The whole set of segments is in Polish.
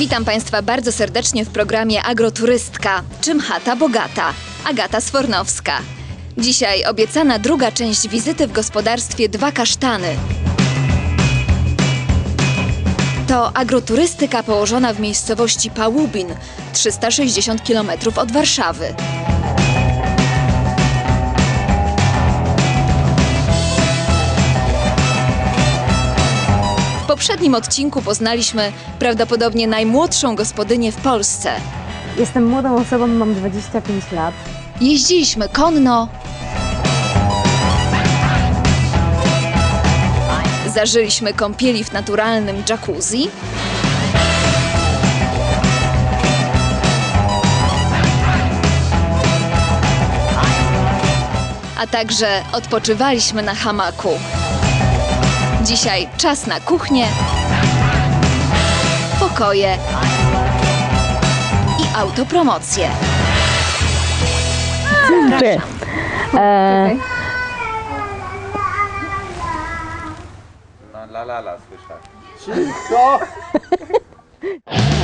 Witam Państwa bardzo serdecznie w programie Agroturystka. Czym chata bogata? Agata Sfornowska. Dzisiaj obiecana druga część wizyty w gospodarstwie Dwa Kasztany. To agroturystyka położona w miejscowości Pałubin, 360 km od Warszawy. Poprzednim odcinku poznaliśmy prawdopodobnie najmłodszą gospodynię w Polsce. Jestem młodą osobą, mam 25 lat. Jeździliśmy konno. Zażyliśmy kąpieli w naturalnym jacuzzi. A także odpoczywaliśmy na hamaku. Dzisiaj czas na kuchnię, pokoje i autopromocję. Dziękuję. E, la la la słyszę.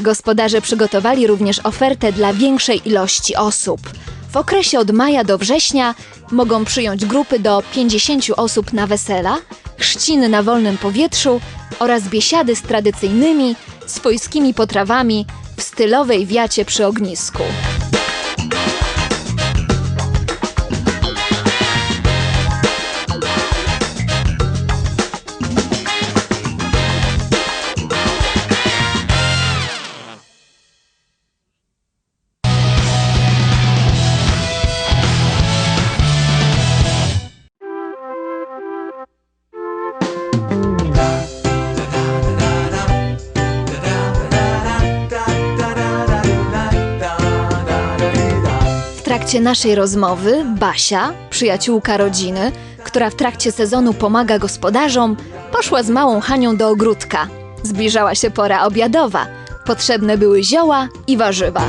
Gospodarze przygotowali również ofertę dla większej ilości osób. W okresie od maja do września mogą przyjąć grupy do 50 osób na wesela, chrzciny na wolnym powietrzu oraz biesiady z tradycyjnymi, swojskimi potrawami w stylowej wiacie przy ognisku. Trakcie naszej rozmowy Basia, przyjaciółka rodziny, która w trakcie sezonu pomaga gospodarzom, poszła z małą Hanią do ogródka. Zbliżała się pora obiadowa. Potrzebne były zioła i warzywa.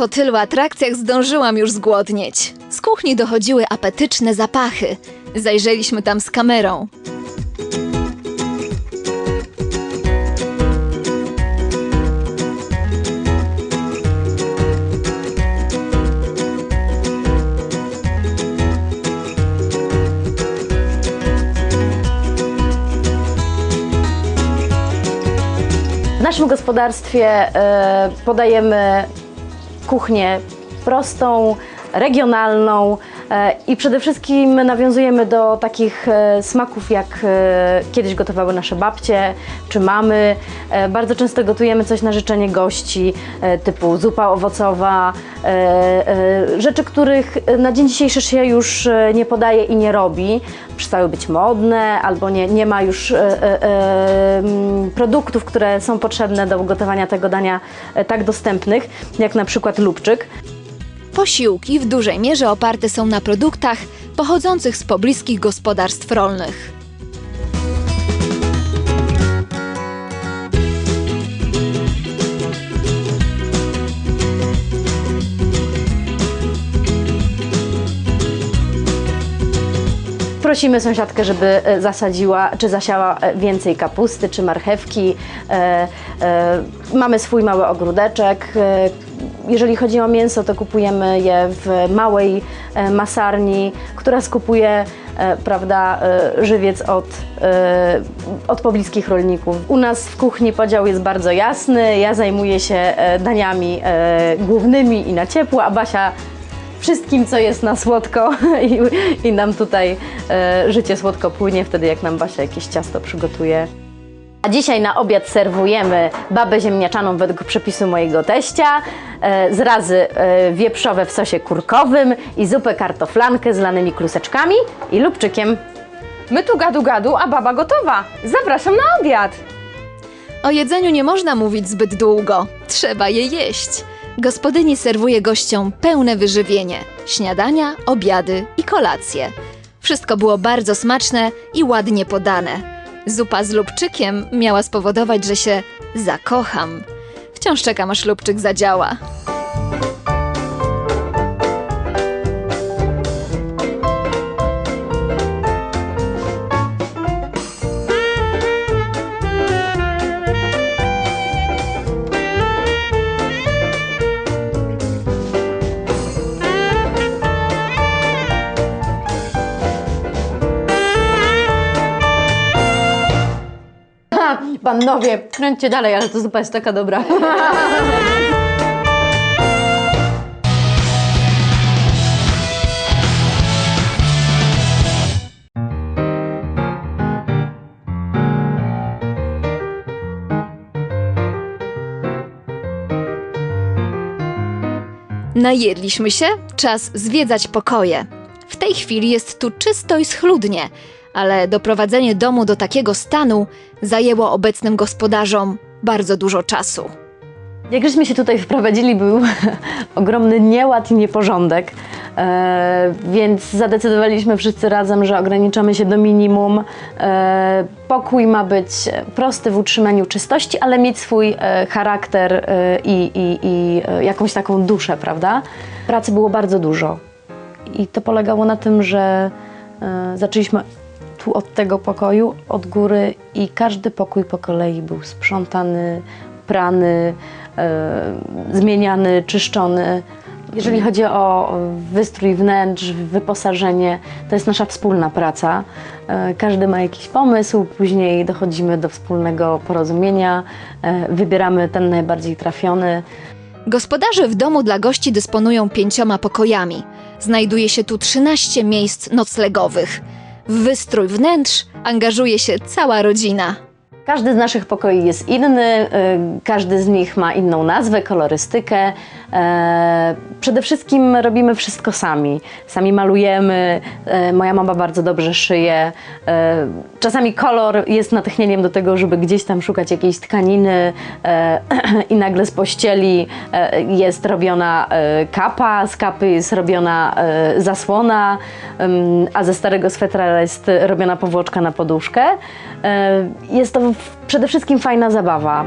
Po tylu atrakcjach zdążyłam już zgłodnieć. Z kuchni dochodziły apetyczne zapachy. Zajrzeliśmy tam z kamerą. w naszym gospodarstwie e, podajemy kuchnię prostą, regionalną i przede wszystkim nawiązujemy do takich e, smaków, jak e, kiedyś gotowały nasze babcie czy mamy. E, Bardzo często gotujemy coś na życzenie gości, e, typu zupa owocowa, e, e, rzeczy, których na dzień dzisiejszy się już e, nie podaje i nie robi. Przestały być modne albo nie, nie ma już e, e, e, produktów, które są potrzebne do ugotowania tego dania e, tak dostępnych, jak na przykład lubczyk. Posiłki w dużej mierze oparte są na produktach pochodzących z pobliskich gospodarstw rolnych. prosimy sąsiadkę, żeby e, zasadziła czy zasiała e, więcej kapusty czy marchewki. E, mamy swój mały ogródeczek, jeżeli chodzi o mięso, to kupujemy je w małej e, masarni, która skupuje e, prawda, e, żywiec od, od pobliskich rolników. U nas w kuchni podział jest bardzo jasny. Ja zajmuję się daniami głównymi i na ciepło, a Basia wszystkim, co jest na słodko i, i nam tutaj życie słodko płynie wtedy, jak nam Basia jakieś ciasto przygotuje. A dzisiaj na obiad serwujemy babę ziemniaczaną według przepisu mojego teścia, e, zrazy e, wieprzowe w sosie kurkowym i zupę kartoflankę z lanymi kluseczkami i lubczykiem. My tu gadu gadu, a baba gotowa. Zapraszam na obiad. O jedzeniu nie można mówić zbyt długo. Trzeba je jeść. Gospodyni serwuje gościom pełne wyżywienie: śniadania, obiady i kolacje. Wszystko było bardzo smaczne i ładnie podane. Zupa z lubczykiem miała spowodować, że się zakocham. Wciąż czekam, aż lubczyk zadziała. Panowie, kręćcie dalej, ale to zupa jest taka dobra. Najedliśmy się, czas zwiedzać pokoje. W tej chwili jest tu czysto i schludnie, ale doprowadzenie domu do takiego stanu zajęło obecnym gospodarzom bardzo dużo czasu. Jak żeśmy się tutaj wprowadzili, był ogromny nieład i nieporządek, e, więc zadecydowaliśmy wszyscy razem, że ograniczamy się do minimum. E, pokój ma być prosty w utrzymaniu czystości, ale mieć swój e, charakter e, i, i, i e, jakąś taką duszę, prawda? Pracy było bardzo dużo i to polegało na tym, że e, zaczęliśmy tu od tego pokoju, od góry i każdy pokój po kolei był sprzątany, prany, e, zmieniany, czyszczony. Jeżeli chodzi o wystrój wnętrz, wyposażenie, to jest nasza wspólna praca. E, Każdy ma jakiś pomysł, później dochodzimy do wspólnego porozumienia, e, wybieramy ten najbardziej trafiony. Gospodarze w domu dla gości dysponują pięcioma pokojami. Znajduje się tu 13 miejsc noclegowych. W wystrój wnętrz angażuje się cała rodzina. Każdy z naszych pokoi jest inny, y, każdy z nich ma inną nazwę, kolorystykę. E, Przede wszystkim robimy wszystko sami. Sami malujemy, e, moja mama bardzo dobrze szyje. E, Czasami kolor jest natchnieniem do tego, żeby gdzieś tam szukać jakiejś tkaniny i nagle z pościeli jest robiona kapa, z kapy jest robiona zasłona, a ze starego swetra jest robiona powłoczka na poduszkę. E, Jest to przede wszystkim fajna zabawa.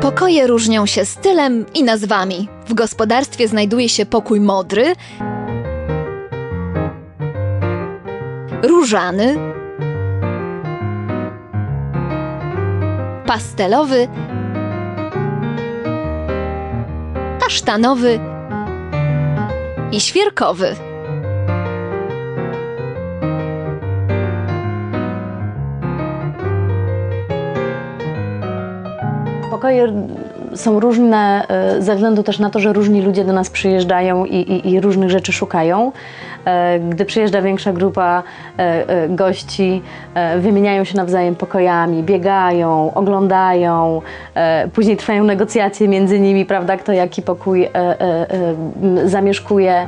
Pokoje różnią się stylem i nazwami. W gospodarstwie znajduje się pokój modry, różany, pastelowy, kasztanowy i świerkowy. Pokoje są różne e, ze względu też na to, że różni ludzie do nas przyjeżdżają i, i, i różnych rzeczy szukają. E, Gdy przyjeżdża większa grupa e, gości, wymieniają się nawzajem pokojami, biegają, oglądają, później trwają negocjacje między nimi, prawda, kto jaki pokój zamieszkuje.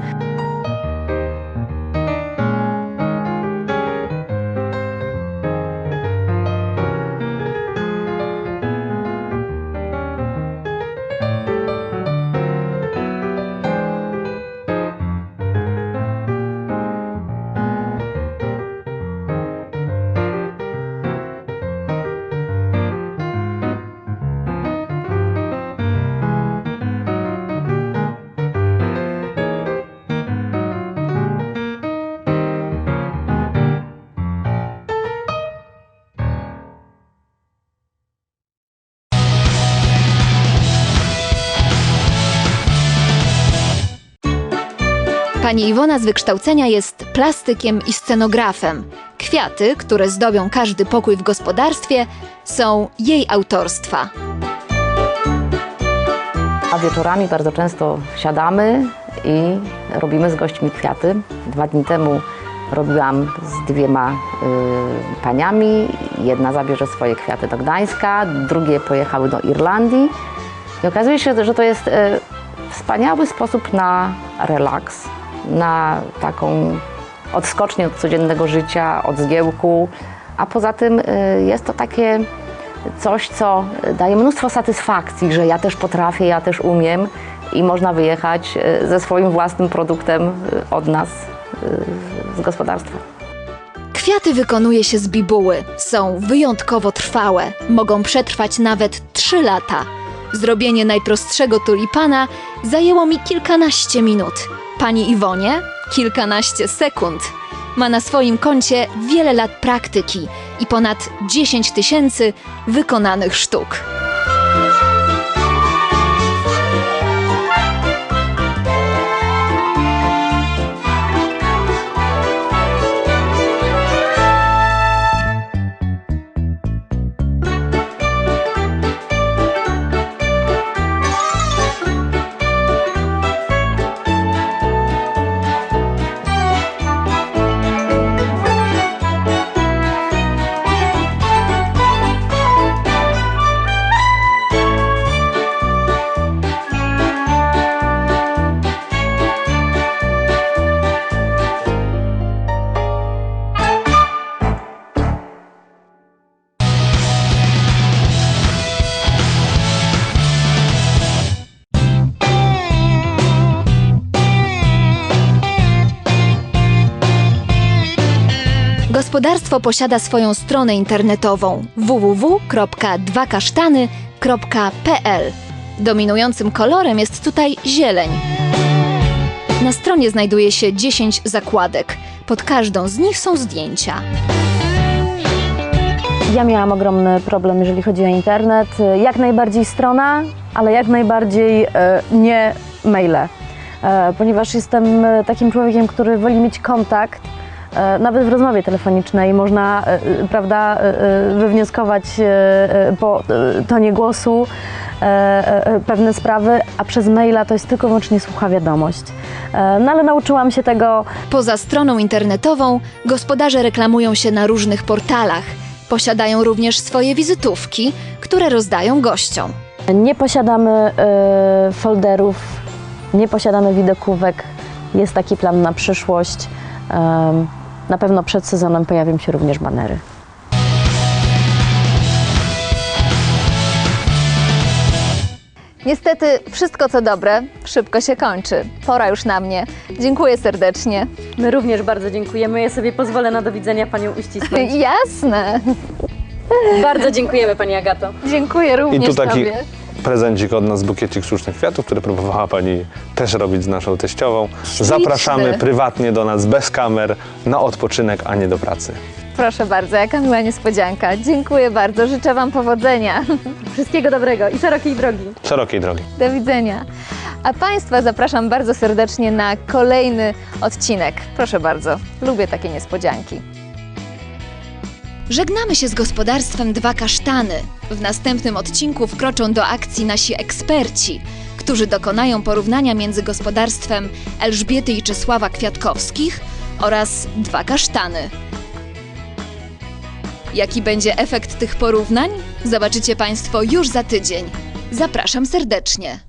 Pani Iwona z wykształcenia jest plastykiem i scenografem. Kwiaty, które zdobią każdy pokój w gospodarstwie, są jej autorstwa. A wieczorami bardzo często siadamy i robimy z gośćmi kwiaty. Dwa dni temu robiłam z dwiema y, paniami. Jedna zabierze swoje kwiaty do Gdańska, drugie pojechały do Irlandii. I okazuje się, że to jest y, wspaniały sposób na relaks, na taką odskocznię od codziennego życia, od zgiełku. A poza tym y, jest to takie coś, co daje mnóstwo satysfakcji, że ja też potrafię, ja też umiem i można wyjechać e, ze swoim własnym produktem e, od nas z gospodarstwa. Kwiaty wykonuje się z bibuły. Są wyjątkowo trwałe. Mogą przetrwać nawet 3 lata. Zrobienie najprostszego tulipana zajęło mi kilkanaście minut. Pani Iwonie kilkanaście sekund. Ma na swoim koncie wiele lat praktyki i ponad 10 tysięcy wykonanych sztuk. Gospodarstwo posiada swoją stronę internetową www.dwakasztany.pl. Dominującym kolorem jest tutaj zieleń. Na stronie znajduje się 10 zakładek. Pod każdą z nich są zdjęcia. Ja miałam ogromny problem, jeżeli chodzi o internet. Jak najbardziej strona, ale jak najbardziej e, nie maile. E, ponieważ jestem e, takim człowiekiem, który woli mieć kontakt. E, Nawet w rozmowie telefonicznej można e, e, prawda, wywnioskować po tonie głosu pewne sprawy, a przez maila to jest tylko i wyłącznie słucha wiadomość. No ale nauczyłam się tego Poza stroną internetową gospodarze reklamują się na różnych portalach. Posiadają również swoje wizytówki, które rozdają gościom. Nie posiadamy folderów, nie posiadamy widokówek. Jest taki plan na przyszłość. Na pewno przed sezonem pojawią się również banery. Niestety, wszystko co dobre szybko się kończy. Pora już na mnie. Dziękuję serdecznie. My również bardzo dziękujemy. Ja sobie pozwolę na do widzenia Panią uścisnąć. Jasne. bardzo dziękujemy Pani Agato. Dziękuję I również tu taki Tobie. Prezencik od nas, bukiecik sztucznych kwiatów, który próbowała Pani też robić z naszą teściową. Zapraszamy prywatnie do nas, bez kamer, na odpoczynek, a nie do pracy. Proszę bardzo, jaka miła niespodzianka. Dziękuję bardzo, życzę Wam powodzenia. Wszystkiego dobrego i szerokiej drogi. Szerokiej drogi. Do widzenia. A Państwa zapraszam bardzo serdecznie na kolejny odcinek. Proszę bardzo, lubię takie niespodzianki. Żegnamy się z gospodarstwem Dwa Kasztany. W następnym odcinku wkroczą do akcji nasi eksperci, którzy dokonają porównania między gospodarstwem Elżbiety i Czesława Kwiatkowskich oraz Dwa Kasztany. Jaki będzie efekt tych porównań? Zobaczycie Państwo już za tydzień. Zapraszam serdecznie.